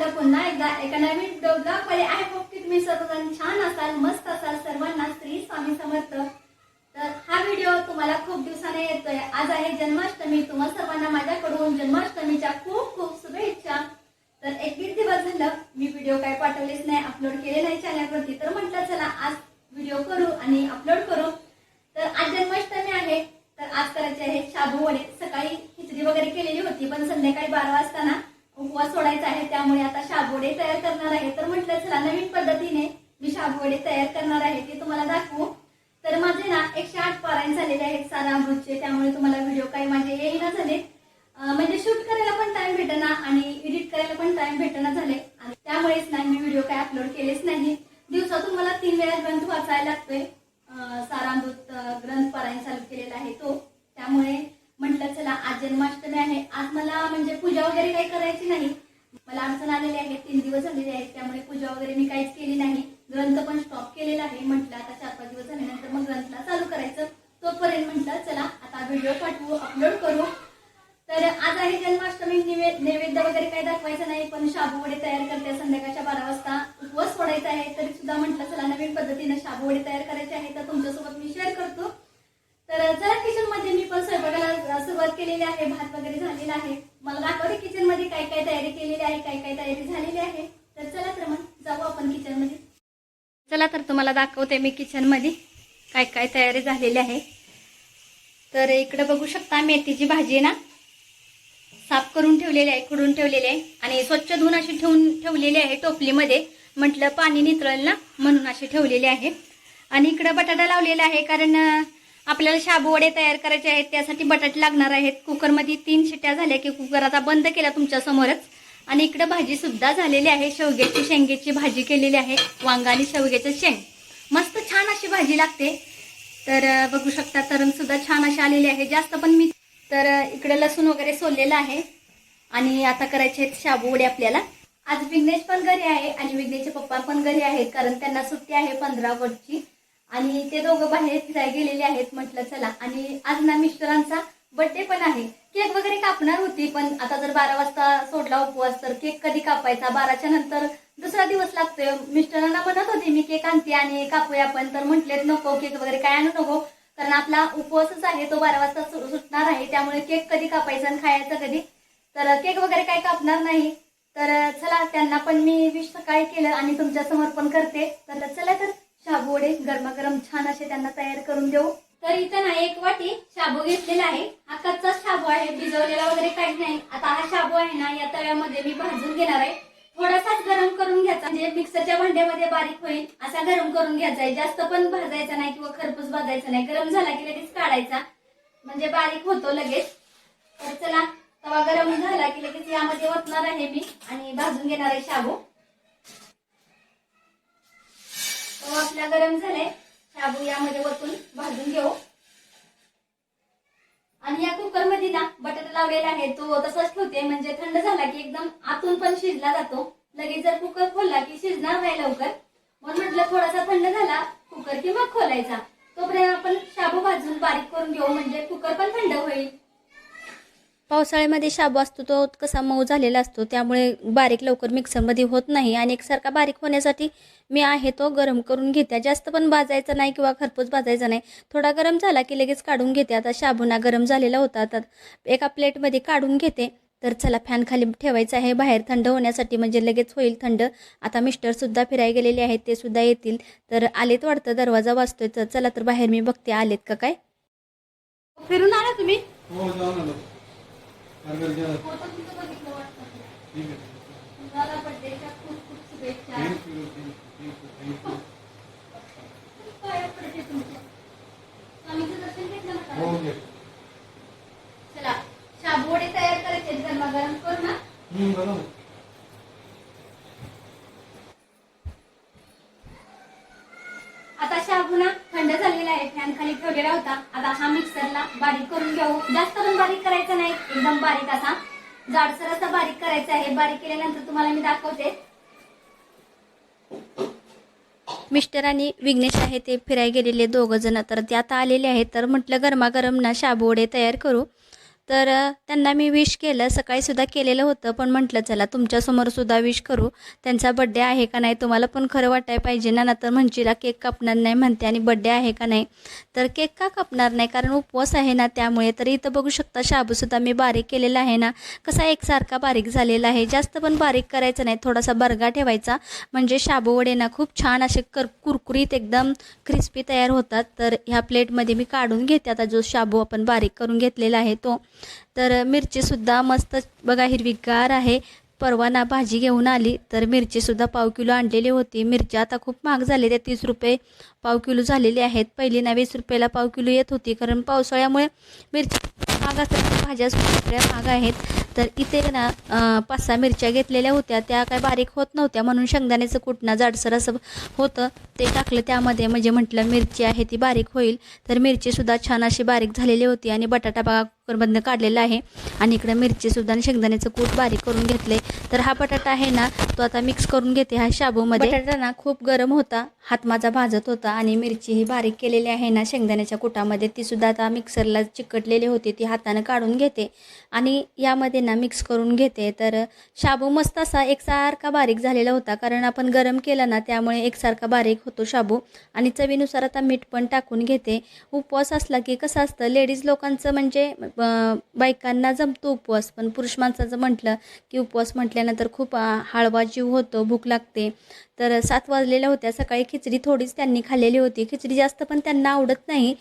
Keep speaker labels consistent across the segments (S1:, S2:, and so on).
S1: आपलं पुन्हा एकदा एका नवीन ब्लॉगमध्ये आय होप की तुम्ही सर्वजण छान असाल मस्त असाल सर्वांना श्री स्वामी समर्थ. तर हा व्हिडिओ तुम्हाला खूप दिवसाने येतोय. आज आहे जन्माष्टमी. तुम्हा सर्वांना माझ्याकडून जन्माष्टमीच्या खूप खूप शुभेच्छा. तर एक दीड दिवस झालं मी व्हिडिओ काय पाठवलेच नाही अपलोड केले नाही चॅनलवरती तर म्हटलं चला आज व्हिडिओ करू आणि अपलोड करू. तर आज जन्माष्टमी आहे. तर आज करायचे आहे शाबू वडे. सकाळी खिचडी वगैरे केलेली होती पण संध्याकाळी बारा वाजता ना उपवास सोडायचा आहे त्यामुळे आता शाबोडे तयार करणार आहे. तर म्हटलं चला नवीन पद्धतीने मी शाबू तयार करणार आहे ते तुम्हाला दाखवू. तर माझे ना एकशे आठ पारायण झालेले आहेत सारा अमृतचे त्यामुळे तुम्हाला व्हिडिओ काही माझे येईना झाले. म्हणजे शूट करायला पण टाइम भेटना आणि एडिट करायला पण टाइम भेटना झाले. आणि त्यामुळेच नाही मी व्हिडिओ काय अपलोड केलेच नाही. दिवसातून मला तीन वेळा ग्रंथ वाचायला लागतोय. सारामृत ग्रंथ पारायण चालू केलेला आहे तो. त्यामुळे म्हटलं चला आज जन्माष्टमी आहे. आज मला म्हणजे पूजा वगैरे काही करायची नाही. मला अडचण आलेली आहे. तीन दिवस झालेले आहेत. त्यामुळे पूजा वगैरे मी काहीच केली नाही. ग्रंथ पण स्टॉप केलेला आहे. म्हटलं आता चार पाच दिवस झाल्यानंतर मग ग्रंथला चालू करायचं. तोपर्यंत म्हटलं चला आता व्हिडिओ पाठवू अपलोड करू. तर आज आहे जन्माष्टमी. नैवेद्य वगैरे काही दाखवायचं नाही पण शाबू वडे तयार करते. संध्याकाळच्या बारा वाजता उपवास सोडायचा आहे. तरी सुद्धा म्हटलं चला नवीन पद्धतीने शाबू वडे तयार करायचे आहे तर तुमच्यासोबत मी शेअर करतो. तर जरा किचनमध्ये मी पण स्वयंपाकाला सुरुवात केलेली आहे. भात वगैरे झालेला आहे. मला दाखवते किचनमध्ये काय काय तयारी केलेली आहे काय काय तयारी झालेली आहे. तर चला तर मग जाऊ आपण किचनमध्ये. चला तर तुम्हाला दाखवते मी किचनमध्ये काय काय तयारी झालेली आहे. तर इकडे बघू शकता मेथीची भाजी आहे ना. साफ करून ठेवलेली आहे खुडून ठेवलेली आहे. आणि स्वच्छ धुवून अशी ठेवून ठेवलेली आहे टोपलीमध्ये. म्हटलं पाणी नितळेल ना म्हणून अशी ठेवलेली आहे. आणि इकडं बटाटा लावलेला आहे कारण आपल्याला शाबू वडे तयार करायचे आहेत त्यासाठी बटाटे लागणार आहेत. कुकरमध्ये तीन शिट्ट्या झाल्या की कुकर आता बंद केला तुमच्या समोरच. आणि इकडं भाजी सुद्धा झालेली आहे. शेवग्याची शेंगेची भाजी केलेली आहे. वांगा आणि शेवग्याचं शेंग. मस्त छान अशी भाजी लागते. तर बघू शकता तरण सुद्धा छान अशी आलेली आहे. जास्त पण मी तर इकडे लसूण वगैरे सोललेलं आहे. आणि आता करायचे आहेत शाबू वडे आपल्याला. आज विघ्नेश पण घरी आहे आणि विघ्नेशचे पप्पा पण घरी आहेत. कारण त्यांना सुट्टी आहे पंधरा ऑगस्टची आणि ते दोघं बाहेर फिरायला गेलेले आहेत म्हटलं चला. आणि आज ना मिस्टरांचा बर्थडे पण आहे. केक वगैरे कापणार होती पण आता जर बारा वाजता सोडला उपवास तर केक कधी कापायचा? बाराच्या नंतर दुसरा दिवस लागतोय. मिस्टरांना म्हणत होती मी केक आणते आणि कापूया आपण तर म्हटलेत नको केक वगैरे काय आणू नको. कारण आपला उपवासच आहे तो बारा वाजता सुटणार आहे. त्यामुळे केक कधी कापायचा आणि खायचा कधी? तर केक वगैरे काही कापणार नाही. तर चला त्यांना पण मी विश सकाळी केलं आणि तुमच्या पण करते. तर चला तर शाबू वडे गरमागरम छान असे त्यांना तयार करून देऊ. तर इथं ना एक वाटी शाबू घेतलेला आहे. हा कच्चा शाबू आहे भिजवलेला वगैरे काही नाही. आता हा शाबू आहे ना या तव्यामध्ये मी भाजून घेणार आहे. थोडासाच गरम करून घ्यायचा म्हणजे मिक्सरच्या भांड्यामध्ये बारीक होईल असा गरम करून घ्यायचा आहे. जास्त पण भाजायचा नाही किंवा खरपूस भाजायचा नाही. गरम झाला की लगेच काढायचा. म्हणजे बारीक होतो लगेच. तर चला तवा गरम झाला की लगेच यामध्ये ओतणार आहे मी आणि भाजून घेणार आहे शाबू. तो आपला गरम झालाय. शाबू यामध्ये वरतून भाजून घेऊ. आणि या कुकरमध्ये ना बटाटा लावलेला आहे. तो तसाच ठेवते. म्हणजे थंड झाला की एकदम आतून पण शिजला जातो. लगेच जर कुकर खोलला की शिजणार नाही लवकर. म्हणून म्हटलं थोडासा थंड झाला कुकर की मग खोलायचा. तोपर्यंत आपण शाबू भाजून बारीक करून घेऊ. म्हणजे कुकर पण थंड होईल.
S2: पावसाळ्यामध्ये शाबू असतो तो कसा मऊ झालेला असतो त्यामुळे बारीक लवकर मिक्सरमध्ये होत नाही. आणि एकसारखा बारीक होण्यासाठी मी आहे तो गरम करून घेते. जास्त पण भाजायचा नाही किंवा खरपूस भाजायचा नाही. थोडा गरम झाला की लगेच काढून घेते. आता शाबूना गरम झालेला होता आता एका प्लेटमध्ये काढून घेते. तर चला फॅन खाली ठेवायचं आहे. बाहेर थंड होण्यासाठी म्हणजे लगेच होईल थंड. आता मिस्टरसुद्धा फिरायला गेलेले आहेत ते सुद्धा येतील. तर आलेत वाटतं दरवाजा वाजतोय. तर चला तर बाहेर मी बघते. आलेत का काय?
S1: फिरून आला तुम्ही?
S3: ठीक आहे
S1: तुम्हाला बर्थडेच्या खूप खूप शुभेच्छा
S3: thank you thank you thank you
S1: पाया पडते तुमचं स्वामीचं दर्शन घेतलं ना
S3: हो
S1: का?
S3: घे
S1: चला शाबू वडे तयार करायचे गरमागरम करू ना
S3: हम्म, बरोबर
S1: आता शाबू ना थंड झालेला आहे फॅन खाली ठेवलेला होता आता हा मिक्सरला बारीक करून घेऊ जास्त पण बारीक करायचा नाही एकदम बारीक असा जाडसर असा बारीक बारीक केल्यानंतर तुम्हाला मी दाखवते.
S2: मिस्टर आणि विघ्नेश आहे ते फिरायला गेलेले दोघं जण. तर ते आता आलेले आहेत. तर म्हटलं गरमागरम ना शाबू वडे तयार करू.
S1: तर त्यांना मी विश केलं. सकाळीसुद्धा केलेलं होतं पण म्हटलं चला तुमच्यासमोरसुद्धा विश करू. त्यांचा बड्डे आहे का नाही? तुम्हाला पण खरं वाटायला पाहिजे ना. तर म्हणशीला केक कापणार नाही. म्हणते आणि बड्डे आहे का नाही? तर केक का कापणार नाही? कारण उपवास आहे ना त्यामुळे. तर इथं बघू शकता शाबूसुद्धा मी बारीक केलेला आहे ना. कसा एकसारखा बारीक झालेला आहे. जास्त पण बारीक करायचं नाही. थोडासा बर्गा ठेवायचा. म्हणजे शाबू वडे ना खूप छान असे कर कुरकुरीत एकदम क्रिस्पी तयार होतात. तर ह्या प्लेटमध्ये मी काढून घेते. आता जो शाबू आपण बारीक करून घेतलेला आहे तो. तर मिरचीसुद्धा मस्त बघा हिरवीगार आहे. परवा ना भाजी घेऊन आली तर मिरचीसुद्धा पाव किलो आणलेली होती. मिरची आता खूप महाग झाले त्या तीस रुपये पाव किलो झालेली आहेत. पहिली ना वीस रुपयाला पाव किलो येत होती कारण पावसाळ्यामुळे मिरची महाग असतात भाज्या सगळ्या महाग आहेत. तर इथे ना पाच सहा मिरच्या घेतलेल्या होत्या. त्या काय बारीक होत नव्हत्या. म्हणून शेंगदाण्याचं कुटणं जाडसर असं होतं. ते टाकलं त्यामध्ये. म्हणजे म्हटलं मिरची आहे ती बारीक होईल. तर मिरचीसुद्धा छान अशी बारीक झालेली होती आणि बटाटा बघा कुकरमधनं काढलेला आहे. आणि इकडं मिरचीसुद्धा आणि शेंगदाण्याचं कूट बारीक करून घेतले तर हा बटाटा आहे ना तो आता मिक्स करून घेते हा शाबूमध्ये. बटाटा ना खूप गरम होता. हात माझा भाजत होता आणि मिरची ही बारीक केलेली आहे ना शेंगदाण्याच्या कुटामध्ये. ती सुद्धा आता मिक्सरला चिकटलेली होती. ती हातानं काढून घेते. आणि यामध्ये त्यांना मिक्स करून घेते. तर शाबू मस्त असा एकसारखा बारीक झालेला होता. कारण आपण गरम केला ना त्यामुळे एकसारखा बारीक होतो शाबू. आणि चवीनुसार आता मीठ पण टाकून घेते. उपवास असला की कसं असतं लेडीज लोकांचं म्हणजे बायकांना जमतो उपवास. पण पुरुष माणसाचं म्हटलं की उपवास म्हटल्यानंतर खूप हळवा जीव होतो भूक लागते. तर सात वाजलेल्या होत्या. सकाळी खिचडी थोडीच त्यांनी खाल्लेली होती. खिचडी जास्त पण त्यांना आवडत नाही.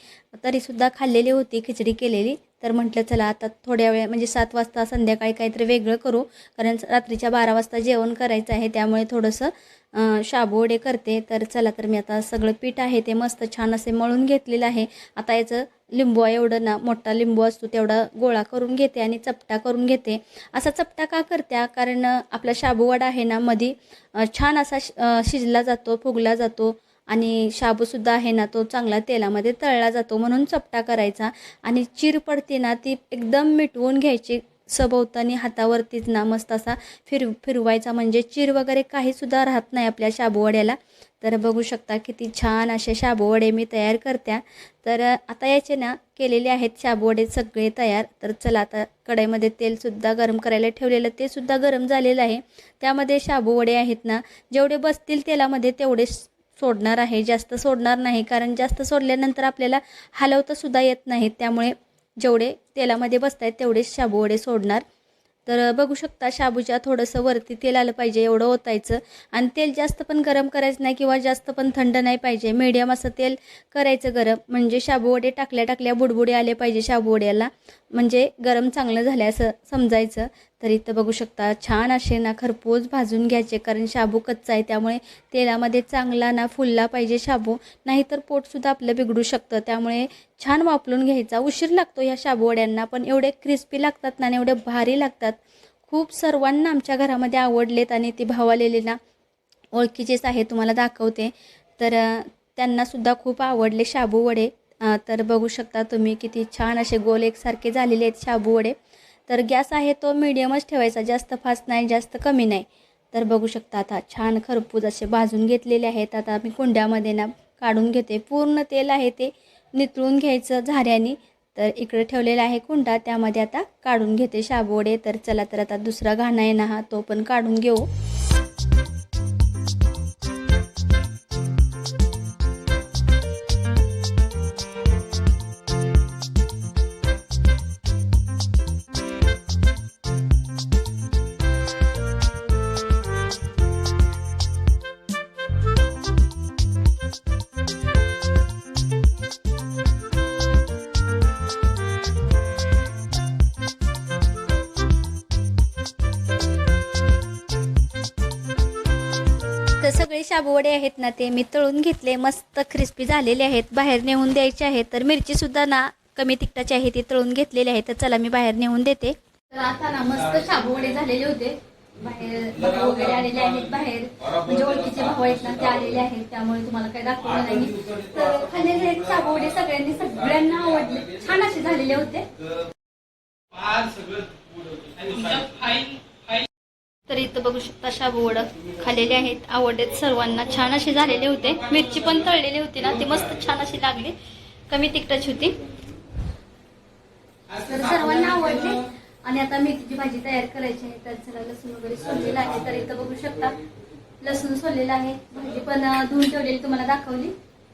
S1: तरीसुद्धा खाल्लेली होती खिचडी केलेली. तर म्हटलं चला आता थोड्या वेळ म्हणजे सात वाजता संध्याकाळी काहीतरी वेगळं करू. कारण रात्रीच्या बारा वाजता जेवण करायचं आहे. त्यामुळे थोडंसं अं, शाबू वडे करते. तर चला तर मी आता सगळं पीठ आहे ते मस्त छान असे मळून घेतलेलं आहे. आता याचं लिंबू आहे एवढं ना मोठा लिंबू असतो तेवढा गोळा करून घेते आणि चपटा करून घेते. असा चपटा का करत्या? कारण आपला शाबू वडा आहे ना मधी छान असा शि- शिजला जातो फुगला जातो. आणि शाबूसुद्धा आहे ना तो चांगला तेलामध्ये तळला जातो म्हणून चपटा करायचा. आणि चीर पडते ना ती एकदम मिटवून घ्यायची सभोवतानी हातावरतीच ना मस्त असा फिर फिरवायचा. म्हणजे चीर वगैरे काहीसुद्धा राहत नाही आपल्या शाबूवड्याला तर बघू शकता किती छान असे शाबूवडे मी तयार करत्या. तर आता याचे ना केलेले आहेत शाबूवडे सगळे तयार. तर चला आता कढईमध्ये तेलसुद्धा गरम करायला ठेवलेलं. तेसुद्धा गरम झालेलं आहे. त्यामध्ये शाबूवडे आहेत ना जेवढे बसतील तेलामध्ये तेवढे सोडणार आहे. जास्त सोडणार नाही. कारण जास्त सोडल्यानंतर आपल्याला हलवतासुद्धा येत नाहीत त्यामुळे जेवढे तेलामध्ये बसत आहेत तेवढेच शाबूवडे सोडणार. तर बघू शकता शाबूच्या थोडंसं वरती तेल आलं पाहिजे एवढं ओतायचं. आणि तेल जास्त पण गरम करायचं नाही किंवा जास्त पण थंड नाही पाहिजे. मीडियम असं तेल करायचं गरम. म्हणजे शाबूवडे टाकल्या टाकल्या बुडबुडे आले पाहिजे शाबूवड्याला म्हणजे गरम चांगलं झालं असं समजायचं. तर इथं बघू शकता छान असे ना खरपूस भाजून घ्यायचे कारण शाबू कच्चा आहे त्यामुळे तेलामध्ये चांगला ना फुलला पाहिजे शाबू नाहीतर पोटसुद्धा आपलं बिघडू शकतं. त्यामुळे छान वापरून घ्यायचा. उशीर लागतो ह्या शाबूवड्यांना पण एवढे क्रिस्पी लागतात ना आणि एवढे भारी लागतात. खूप सर्वांना आमच्या घरामध्ये आवडलेत आणि ती भावालेले ना ओळखीचेच आहे तुम्हाला दाखवते. तर त्यांनासुद्धा खूप आवडले शाबू वडे. तर बघू शकता तुम्ही किती छान असे गोल एकसारखे झालेले आहेत शाबू वडे. तर गॅस आहे तो मिडियमच ठेवायचा. जास्त फास्ट नाही जास्त कमी नाही. तर बघू शकता आता छान खरपूज असे भाजून घेतलेले आहेत. आता मी कुंड्यामध्ये ना काढून घेते. पूर्ण तेल आहे ते नितळून घ्यायचं झाऱ्याने. तर इकडे ठेवलेला आहे कुंडा. त्यामध्ये आता काढून घेते शाबोडे तर चला तर आता दुसरा घाणा आहे ना हा तो पण काढून घेऊ. शाबूवडे आहेत ना ते मी तळून घेतले मस्त क्रिस्पी झालेले आहेत. बाहेर नेऊन द्यायचे आहेत. तर मिरचीसुद्धा ना कमी तिखटाची आहे ती तळून घेतलेली आहे. तर चला मी बाहेर नेऊन देते.
S4: तर आता ना मस्त शाबूवडे झालेले होते. बाहेर वगैरे आलेले आहेत बाहेर. म्हणजे ओळखीचे भाऊ आहेत ना ते आलेले आहेत. त्यामुळे तुम्हाला काही दाखवलं नाही. तर खाल्लेले आहेत शाबूवडे सगळ्यांनी सगळ्यांना आवडले. छान असे झालेले होते.
S1: तर इथं बघू शकता अशा वडं खाल्लेले आहेत. आवडत सर्वांना. छान असे झालेले होते. मिरची पण तळलेली होती ना. ती मस्त छान अशी लागली. कमी तिखटाची होती.
S4: तर सर्वांना आवडले. आणि आता मेथीची भाजी तयार करायची आहे. तर चला लसूण वगैरे सोललेला आहे. तर इथं बघू शकता लसूण सोललेला आहे. भाजी पण धुवून ठेवलेली तुम्हाला दाखवली.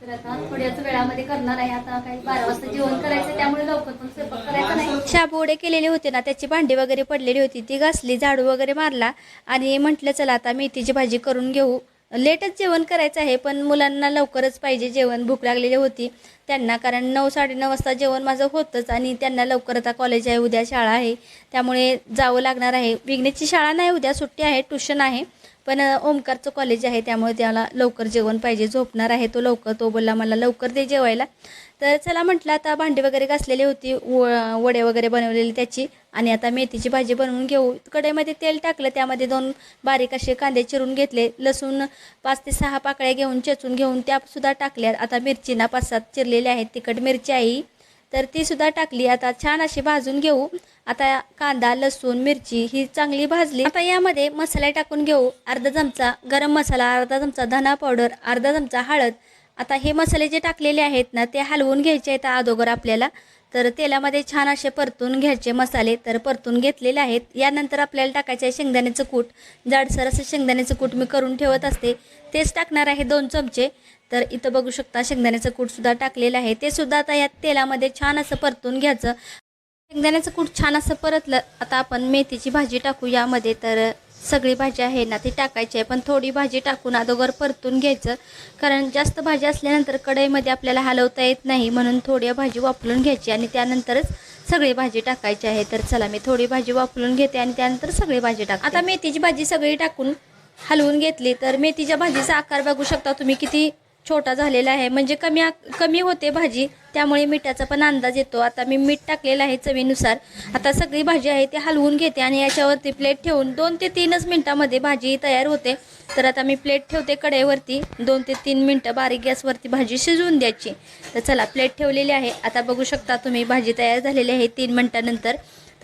S4: तर आता थोड्याच वेळामध्ये करणार आहे. आता काही बारा वाजता जेवण करायचं त्यामुळे लवकर पण स्वयंपाक करायचा नाही.
S1: केलेले होते ना त्याची भांडी वगैरे पडलेली होती. ती घासली झाडू वगैरे मारला आणि म्हटलं चला आता मेथीची भाजी करून घेऊ. लेटच जेवण करायचं आहे पण मुलांना लवकरच पाहिजे जेवण. भूक लागलेली होती त्यांना कारण नऊ साडेनऊ वाजता जेवण माझं होतंच आणि त्यांना लवकर आता कॉलेज आहे उद्या शाळा आहे. त्यामुळे जावं लागणार आहे. विघ्नेची शाळा नाही उद्या सुट्टी आहे ट्युशन आहे. पण ओमकारचं कॉलेज आहे त्यामुळे त्याला लवकर जेवण पाहिजे. झोपणार आहे तो लवकर. तो बोलला मला लवकर दे जेवायला. तर चला म्हटलं आता भांडी वगैरे घासलेली होती व- वडे वगैरे बनवलेली त्याची. आणि आता मेथीची भाजी बनवून घेऊ. कढईमध्ये तेल टाकलं त्यामध्ये दोन बारीक असे कांदे चिरून घेतले. लसूण पाच ते सहा पाकळ्या घेऊन चेचून घेऊन त्यासुद्धा टाकल्या आता मिरचीना पाच सात चिरलेल्या आहेत. तिखट मिरची आहे तर ती सुद्धा टाकली. आता छान अशी भाजून घेऊ. आता कांदा लसूण मिरची ही चांगली भाजली. आता यामध्ये मसाले टाकून घेऊ. अर्धा चमचा गरम मसाला अर्धा चमचा धना पावडर अर्धा चमचा हळद. आता हे मसाले जे टाकलेले आहेत ना ते हलवून घ्यायचे आहेत अगोदर आपल्याला. तर तेलामध्ये छान असे परतून घ्यायचे मसाले तर परतून घेतलेले आहेत. यानंतर आपल्याला टाकायचं आहे शेंगदाण्याचं कूट. जाडसर असं शेंगदाण्याचं कूट मी करून ठेवत असते. तेच टाकणार आहे दोन चमचे. तर इथं बघू शकता शेंगदाण्याचं कूटसुद्धा टाकलेलं आहे. ते सुद्धा आता या तेलामध्ये छान असं परतून घ्यायचं. शेंगदाण्याचं कूट छान असं परतलं. आता आपण मेथीची भाजी टाकू यामध्ये. तर सगळी भाजी आहे ना ती टाकायची आहे. पण थोडी भाजी टाकून अगोदर परतून घ्यायचं. कारण जास्त भाजी असल्यानंतर कढईमध्ये आपल्याला हलवता येत नाही. म्हणून थोडी भाजी वापरून घ्यायची आणि त्यानंतरच सगळी भाजी टाकायची आहे. तर चला मी थोडी भाजी वापरून घेते आणि त्यानंतर सगळी भाजी टाक आता मेथीची भाजी सगळी टाकून हलवून घेतली. तर मेथीच्या भाजीचा आकार बघू शकता तुम्ही किती छोटा झालेला आहे. म्हणजे कमी कमी होते भाजी त्यामुळे मिठाचा पण अंदाज येतो. आता मी मीठ टाकलेलं आहे चवीनुसार. आता सगळी भाजी आहे ती हलवून घेते आणि याच्यावरती प्लेट ठेवून दोन ते तीनच मिनटामध्ये भाजी तयार होते. तर आता मी प्लेट ठेवते कढईवरती. दोन ते तीन मिनटं बारीक गॅसवरती भाजी शिजवून द्यायची. तर चला प्लेट ठेवलेली आहे. आता बघू शकता तुम्ही भाजी तयार झालेली आहे तीन मिनटानंतर.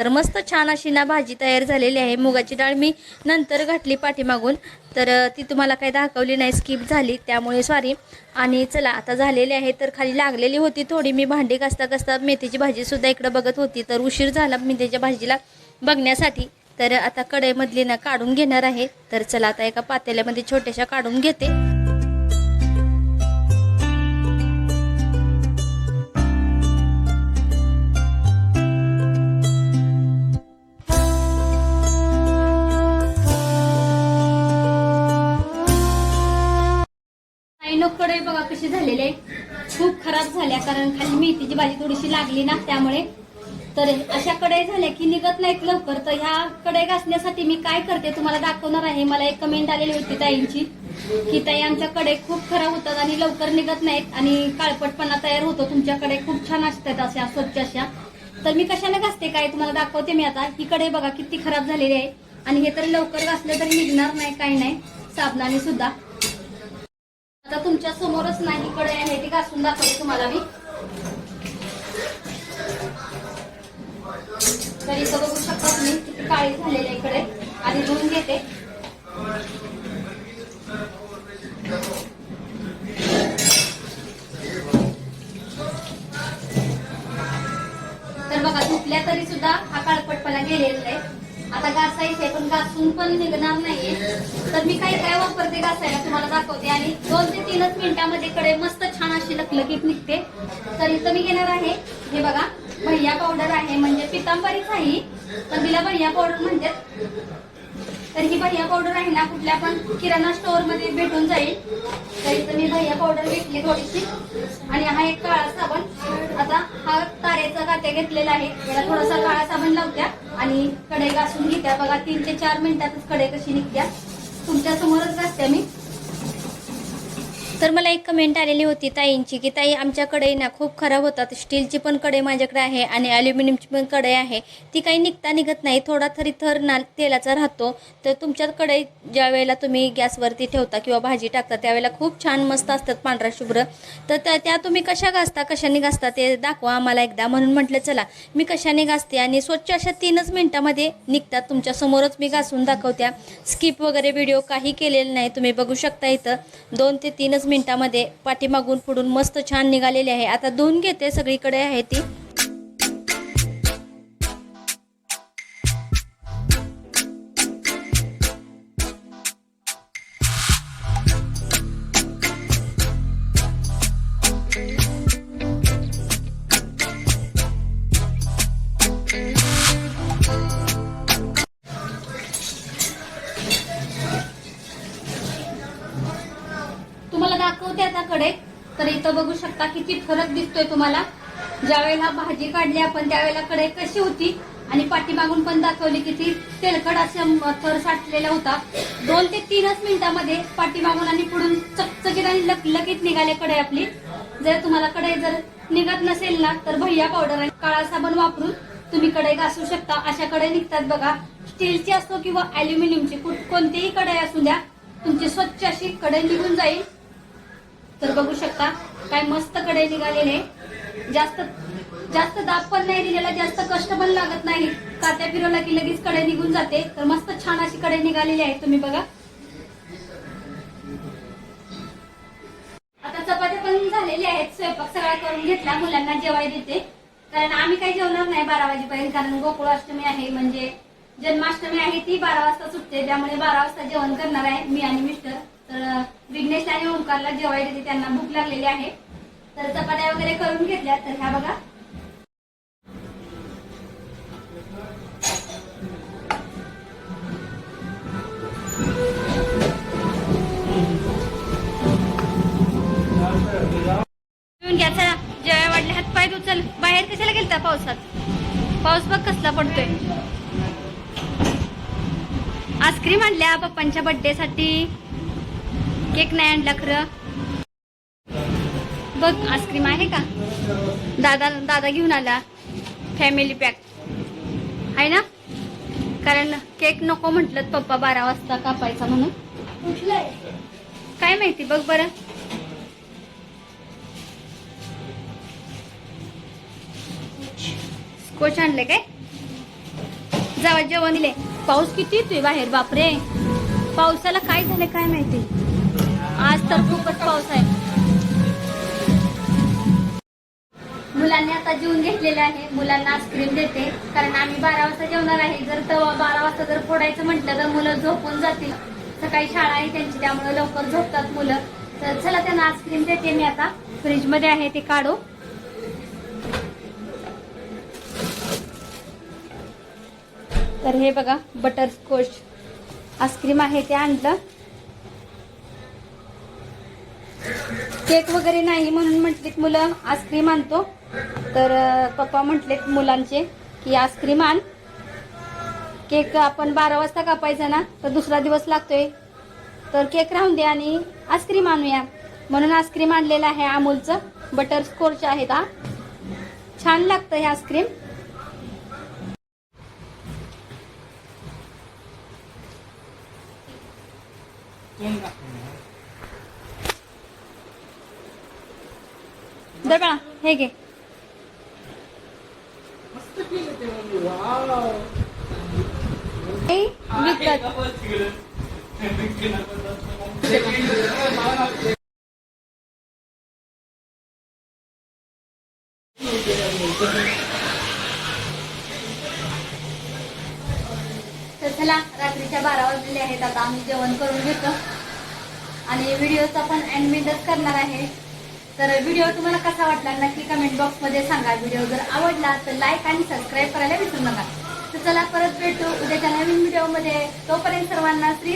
S1: तर मस्त छान अशी ना भाजी तयार झालेली आहे. मुगाची डाळ मी नंतर घातली पाठीमागून. तर ती तुम्हाला काही दाखवली नाही स्किप झाली. त्यामुळे सॉरी आणि चला आता झालेली आहे तर खाली लागलेली होती थोडी. मी भांडी घासता घासता मेथीची भाजीसुद्धा इकडं बघत होती. तर उशीर झाला मेथीच्या भाजीला बघण्यासाठी. तर आता कढईमधली ना काढून घेणार आहे. तर चला आता एका पातेल्यामध्ये छोट्याशा काढून घेते.
S4: झालेले खूप खराब झाल्या कारण खाली मेथीची भाजी थोडीशी लागली ना त्यामुळे. तर अशा कढई झाल्या की निघत नाहीत लवकर. तर ह्या कढई घासण्यासाठी मी काय करते तुम्हाला दाखवणार आहे. मला एक कमेंट आलेली होती ताईंची की ताई आमच्या कढई खूप खराब होतात आणि लवकर निघत नाहीत आणि काळपटपणा तयार होतो. तुमच्याकडे खूप छान असतात अशा स्वच्छ अशा. तर मी कशाने घासते काय तुम्हाला दाखवते मी आता. ही कढई बघा किती खराब झालेली आहे. आणि हे तर लवकर घासलं तरी निघणार नाही काही नाही. साबणाने सुद्धा. आता तुमच्या समोरच नाही कडे आहे ती घासून दाखवते तुम्हाला मी. तर इथं बघू शकता तुम्ही किती काळी झालेली आहे इकडे. आधी धुवून घेते. तर बघा धुतल्या तरी सुद्धा हा काळपटपणा गेलेला आहे. आता घासायचंय पण घासून पण निघणार नाहीये. तर मी काही काय वापरते घासायला तुम्हाला दाखवते. आणि दोन ते तीनच मिनिटामध्ये कडे मस्त छान अशी लकलकीत निघते. तर इथं मी घेणार आहे हे बघा भैया पावडर आहे म्हणजे पितांबरीच आहे तर पण तिला भैया पावडर म्हणतात. तर ही भैया पावडर आहे ना कुठल्या पण किराणा स्टोअरमध्ये भेटून जाईल. तर इथं मी भैया पावडर घेतली थोडीशी. आणि हा एक काळा साबण. आता कात्या घेतलेला आहे. याला थोडासा काळा साबण लावत्या आणि कढई घासून घेत्या. बघा तीन ते चार मिनिटातच कढई कशी निघत्या. तुमच्या समोरच घासत्या मी.
S1: तर मला एक कमेंट आलेली होती ताईंची की ताई आमच्याकडे ना खूप खराब होतात. स्टीलची पण कढई माझ्याकडे आहे आणि ॲल्युमिनियमची पण कढई आहे. ती काही निघता निघत नाही. थोडा तरी थर ना तेलाचा राहतो. तर तुमच्याकडे ज्या वेळेला तुम्ही गॅसवरती ठेवता किंवा भाजी टाकता त्यावेळेला खूप छान मस्त असतात पांढरा शुभ्र. तर त्या त्या तुम्ही कशा घासता कशाने घासता ते दाखवा आम्हाला एकदा. म्हणून म्हटलं चला मी कशाने घासते? आणि स्वच्छ अशा तीनच मिनटामध्ये निघतात तुमच्यासमोरच मी घासून दाखवत्या. स्किप वगैरे व्हिडिओ काही केलेले नाही. तुम्ही बघू शकता इथं दोन ते तीनच मिनिटामध्ये पाठीमागून पुढून मस्त छान निघालेली आहे. आता धुवून घेते सगळीकडे आहे ती. तर इथं बघू शकता किती फरक दिसतोय तुम्हाला. ज्यावेळेला भाजी काढली आपण त्यावेळेला कढई कशी होती आणि पाठीमागून पण दाखवली किती तेलकट असे थर साठलेला होता. दोन ते तीनच मिनिटामध्ये पाठीमागून आणि पुढून चकचकीत आणि लकलकीत निघाले कढई आपली. जर तुम्हाला कढई जर निघत नसेल ना तर भैया पावडर आणि काळा साबण वापरून तुम्ही कढई घासू शकता. अशा कढई निघतात बघा. स्टीलची असो किंवा अॅल्युमिनियमची कुठ- कोणतीही कढई असू द्या तुमची स्वच्छ अशी कढई निघून जाईल. तर बघू शकता काय मस्त कढई निघालेले जास्त जास्त दाब पण नाही दिलेला जास्त कष्ट पण लागत नाही. कात्या फिरवला की लगेच कढई निघून जाते. तर मस्त छान अशी कढई निघालेली आहे तुम्ही बघा. आता चपात्या पण झालेल्या आहेत स्वयंपाक सगळा करून घेतला मुलांना जेवाय देते. कारण आम्ही काही जेवणार नाही बारा वाजेपर्यंत कारण गोकुळाष्टमी आहे म्हणजे जन्माष्टमी आहे ती बारा वाजता सुटते. त्यामुळे बारा वाजता जेवण करणार आहे मी आणि मिस्टर. तर विघ्नेश आणि ओंकारला जेवायला देते त्यांना भूक लागलेली आहे. तर चपात्या वगैरे करून घेतल्या तर ह्या बघा.
S3: जेव्हा जेवाय वाढले हात पाय उचल बाहेर कशाला गेलता पावसात? पाऊस बघ कसला पडतोय. आईस्क्रीम आणल्या पप्पांच्या बर्थडे साठी. केक नाही आणला खरं. बघ आईस्क्रीम आहे का? दादा दादा घेऊन आला. फॅमिली पॅक आहे ना? कारण केक नको म्हटलं पप्पा बारा वाजता कापायचा म्हणून. काय माहिती बघ बरं. स्कोच आणले काय? जावा जेवण दिले पाऊस किती येतोय बाहेर बापरे. पावसाला काय झालं काय माहिती? आज तर खूपच पाऊस आहे.
S1: मुलांनी आता जेवून घेतलेले आहे. मुलांना आईस्क्रीम देते. कारण आम्ही बारा वाजता जेवणार आहे. जर तवा बारा वाजता जर फोडायचं म्हटलं तर मुलं झोपून जातील. सकाळी शाळा आहे त्यांची त्यामुळे लवकर झोपतात मुलं. तर चला त्यांना आईस्क्रीम देते मी आता.
S3: फ्रीजमध्ये आहे ते काढू तर हे बघा बटरस्कॉच आईस्क्रीम आहे ते आणलं. केक वगैरे नाही म्हणून म्हटलीत मुलं आईस्क्रीम आणतो. तर पप्पा म्हटलेत मुलांचे की आईस्क्रीम आण. केक आपण बारा वाजता कापायचा ना तर दुसरा दिवस लागतोय. तर केक राहून दे आणि आईस्क्रीम आणूया. म्हणून आईस्क्रीम आणलेलं आहे अमूलचं. बटर स्कोरचे आहेत हा. छान लागतं हे आईस्क्रीम दर बाळा हे घे.
S1: तर चला रात्रीच्या बारा वाजलेले आहेत. आता आम्ही जेवण करून घेतो. आणि व्हिडिओचा पण एंडमेंटच करणार आहे. तर व्हिडिओ तुम्हाला कसा वाटला नक्की कमेंट बॉक्समध्ये सांगा. व्हिडिओ जर आवडला तर लाईक आणि सबस्क्राईब करायला विसरू नका. तर चला परत भेटू उद्याच्या नवीन व्हिडिओमध्ये तोपर्यंत सर्वांना श्री